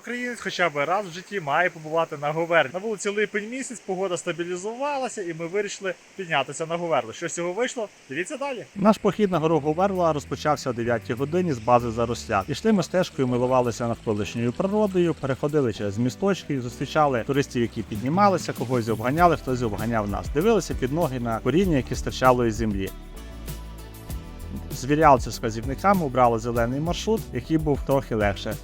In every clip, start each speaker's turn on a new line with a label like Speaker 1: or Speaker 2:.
Speaker 1: українець хоча б раз в житті має побувати на Говерні. На вулиці Липень місяць, погода стабілізувалася, і ми вирішили піднятися на Говерло. Що з цього вийшло? Дивіться далі. Наш похід на гору Говерла розпочався о 9 годині з бази Заросля. Пішли ми стежкою, милувалися навколишньою природою, переходили через місточки, зустрічали туристів, які піднімалися, когось обганяли, хтось обганяв нас. Дивилися під ноги на коріння, які стирчало із землі. Звірялися з вказівниками, обрали зелений маршрут, який був трохи легше.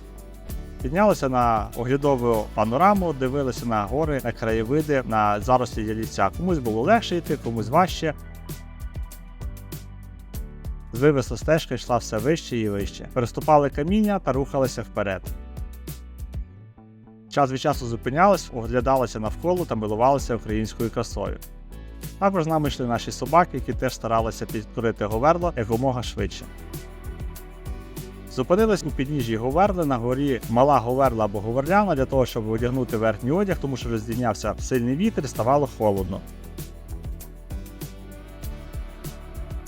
Speaker 1: Піднялися на оглядову панораму, дивилися на гори, на краєвиди, на зарослі ялівця. Комусь було легше йти, комусь важче. Звивисла стежка йшла все вище і вище. Переступали каміння та рухалися вперед. Час від часу зупинялись, оглядалися навколо та милувалися українською красою. Також з нами йшли наші собаки, які теж старалися підкорити говерло якомога швидше. Зупинились у підніжжі Говерли на горі Мала Говерла або Говерляна для того, щоб одягнути верхній одяг, тому що роздійнявся сильний вітер ставало холодно.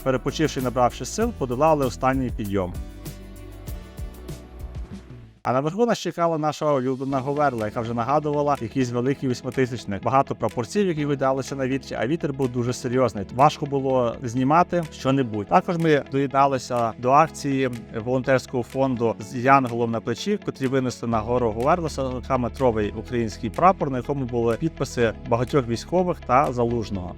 Speaker 1: Перепочивши і набравши сил, подолали останній підйом. А наверху нас чекала наша улюблена Говерла, яка вже нагадувала якийсь великий восьмитисячник. Багато прапорців, які видалися на вітрі, а вітер був дуже серйозний. Важко було знімати що-небудь. Також ми доєдналися до акції волонтерського фонду з Янголом на плечі, котрі винесли на гору Говерла 40-метровий український прапор, на якому були підписи багатьох військових та залужного.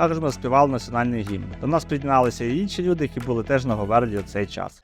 Speaker 1: Також ми співали національний гімн. До нас приєдналися і інші люди, які були теж на Говерді у цей час.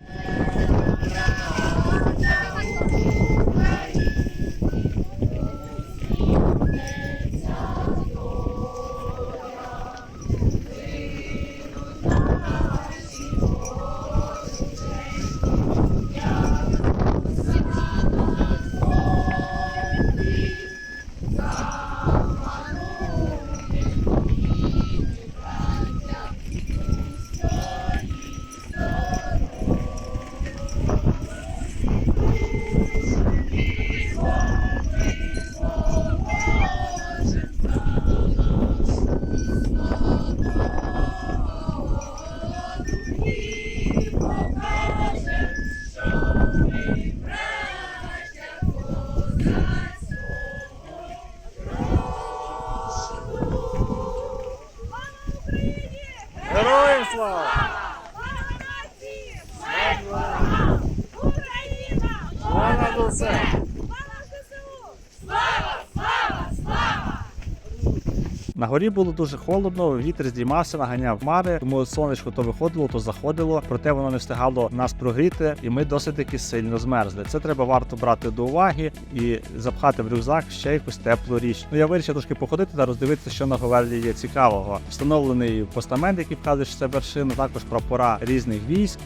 Speaker 1: На горі було дуже холодно, вітер здіймався, наганяв хмари, тому сонечко то виходило, то заходило, проте воно не встигало нас прогріти, і ми досить таки сильно змерзли. Це треба варто брати до уваги і запхати в рюкзак ще якусь теплу річ. Ну я вирішив трошки походити та роздивитися, що на Говерлі є цікавого. Встановлений постамент, який вказує, що це вершина, також прапора різних військ.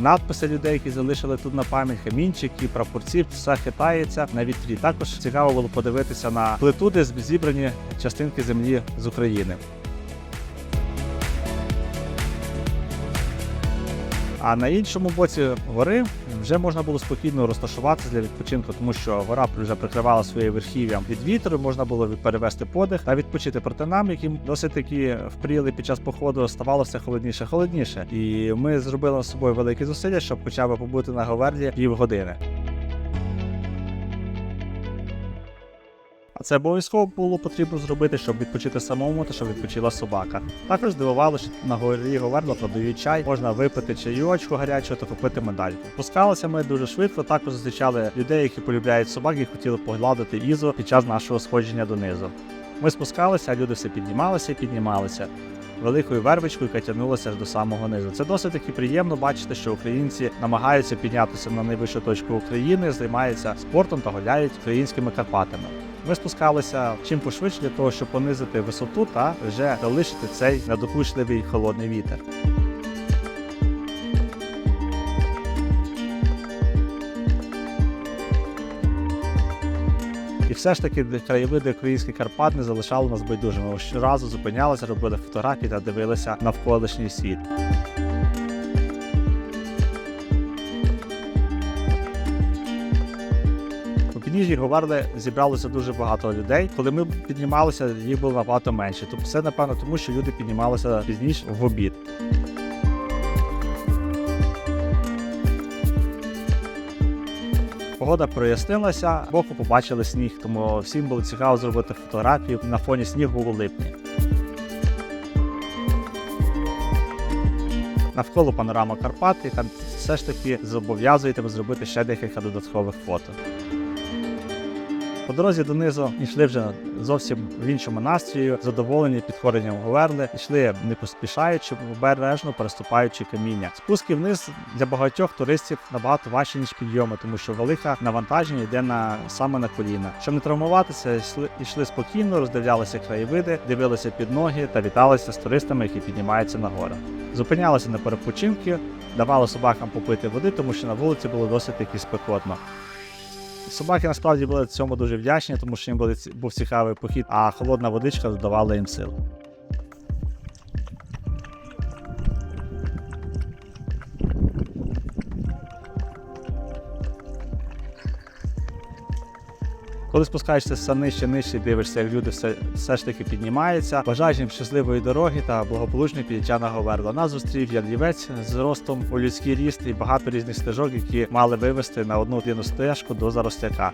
Speaker 1: Надписи людей, які залишили тут на пам'ять, хамінчики, прапорці, все хитається на вітрі. Також цікаво було подивитися на плиту, де зібрані частинки землі з України. А на іншому боці гори вже можна було спокійно розташуватися для відпочинку, тому що гора вже прикривала своє верхів'я від вітру, можна було перевести подих та відпочити. проти нам, які досить таки впріли під час походу, ставало все холодніше, холодніше. І ми зробили з собою великі зусилля, щоб хоча б побути на Говерлі півгодини. А це обов'язково було потрібно зробити, щоб відпочити самому та щоб відпочила собака. Також здивувало, що на горі Говерла продають чай, можна випити чайочку гарячого та купити медальку. Пускалися ми дуже швидко. Також зустрічали людей, які полюбляють собак і хотіли погладити ізо під час нашого сходження донизу. Ми спускалися, а люди все піднімалися і піднімалися. Великою вервичкою, яка тягнулася до самого низу. Це досить таки приємно бачити, що українці намагаються піднятися на найвищу точку України, займаються спортом та гуляють українськими Карпатами. Ми спускалися чим пошвидше для того, щоб понизити висоту та вже залишити цей надокучливий холодний вітер. І все ж таки краєвиди українських Карпат не залишали нас байдужими. Щоразу зупинялися, робили фотографії та дивилися навколишній світ. Підніжжі Говерли зібралося дуже багато людей. Коли ми піднімалися, їх було набагато менше. Тобто це напевно тому, що люди піднімалися пізніше в обід. Погода прояснилася, боку побачили сніг, тому всім було цікаво зробити фотографію на фоні снігу у липні. Навколо панорама Карпат, яка все ж таки зобов'язує тебе зробити ще декілька додаткових фото. По дорозі донизу йшли вже зовсім в іншому настрою, задоволені підходенням Говерли, йшли не поспішаючи, обережно переступаючи каміння. Спуски вниз для багатьох туристів набагато важче, ніж підйоми, тому що велике навантаження йде на саме на коліна. Щоб не травмуватися, йшли, йшли спокійно, роздивлялися краєвиди, дивилися під ноги та віталися з туристами, які піднімаються на гору. Зупинялися на перепочинки, давали собакам попити води, тому що на вулиці було досить таки спекотно. Собаки насправді були цьому дуже вдячні, тому що їм був цікавий похід, а холодна водичка додавала їм сил. Коли спускаєшся все нижче, нижче, дивишся, як люди все, все ж таки піднімаються. Бажаю їм щасливої дороги та благополучної підняття на Говерла. Нас зустрів Ярлівець з ростом у людський ріст і багато різних стежок, які мали вивести на одну єдину стежку до Заросляка.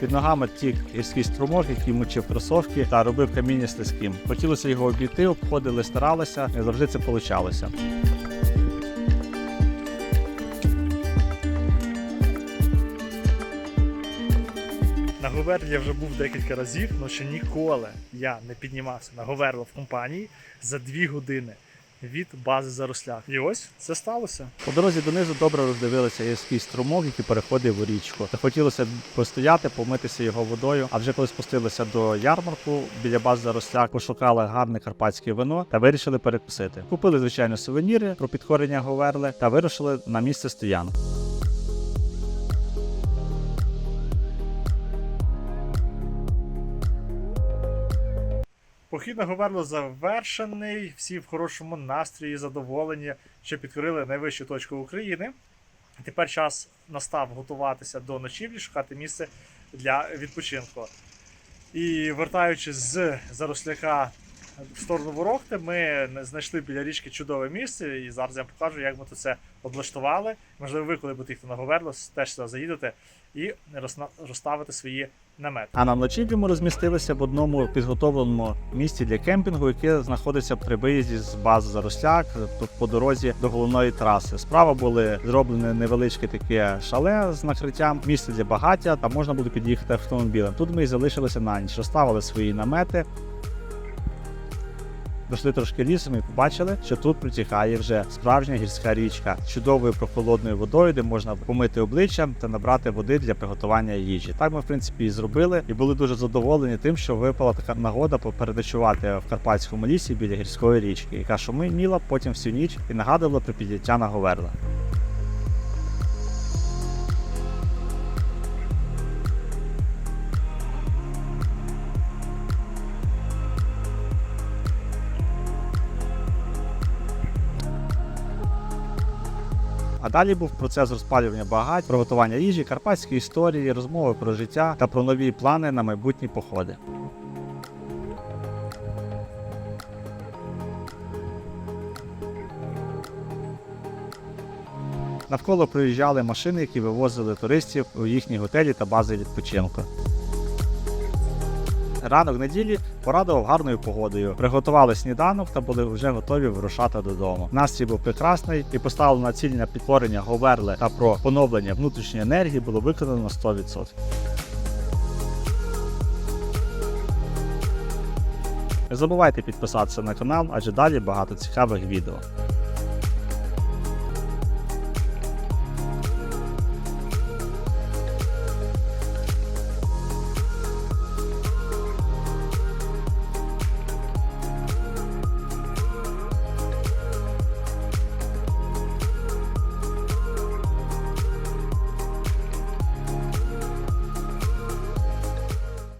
Speaker 1: Під ногами тік гірський струмок, який мучив кросовки та робив каміння слизьким. Хотілося його обійти, обходили, старалися, не завжди це получалося.
Speaker 2: Говерлі я вже був декілька разів, але ще ніколи я не піднімався на Говерло в компанії за дві години від бази Заросляк. І ось це сталося.
Speaker 1: По дорозі донизу добре роздивилися гірський струмок, який переходив у річку. Захотілося постояти, помитися його водою. А вже коли спустилися до ярмарку біля бази Заросляк, пошукали гарне карпатське вино та вирішили перекусити. Купили звичайно сувеніри про підкорення Говерли та вирушили на місце стоянки.
Speaker 2: Похід на Говерло завершений. Всі в хорошому настрої, задоволені, що підкорили найвищу точку України. Тепер час настав готуватися до ночівлі, шукати місце для відпочинку. І вертаючись з Заросляка в сторону Ворохти, ми знайшли біля річки чудове місце, і зараз я вам покажу, як ми тут це облаштували. Можливо, ви, коли будете їхати на Говерло, теж сюди заїдете і розставите свої намети.
Speaker 1: А на ночівлі ми розмістилися в одному підготовленому місці для кемпінгу, яке знаходиться при виїзді з бази Заросляк по дорозі до головної траси. Справа були зроблені невеличке таке шале з накриттям, місце для багаття, та можна було під'їхати автомобілем. Тут ми і залишилися на ніч, розставили свої намети. Дошли трошки лісом і побачили, що тут притікає вже справжня гірська річка з чудовою прохолодною водою, де можна помити обличчя та набрати води для приготування їжі. Так ми в принципі і зробили, і були дуже задоволені тим, що випала така нагода попередочувати в карпатському лісі біля гірської річки, яка шуміла потім всю ніч і нагадувала про підняття на Говерла. А далі був процес розпалювання багать, приготування їжі, карпатські історії, розмови про життя та про нові плани на майбутні походи. Навколо приїжджали машини, які вивозили туристів у їхні готелі та бази відпочинку. Ранок неділі порадував гарною погодою. Приготували сніданок та були вже готові вирушати додому. Настрій був прекрасний і поставлена ціль на підтворення Говерли та про поновлення внутрішньої енергії було виконано на 100%. Не забувайте підписатися на канал, адже далі багато цікавих відео.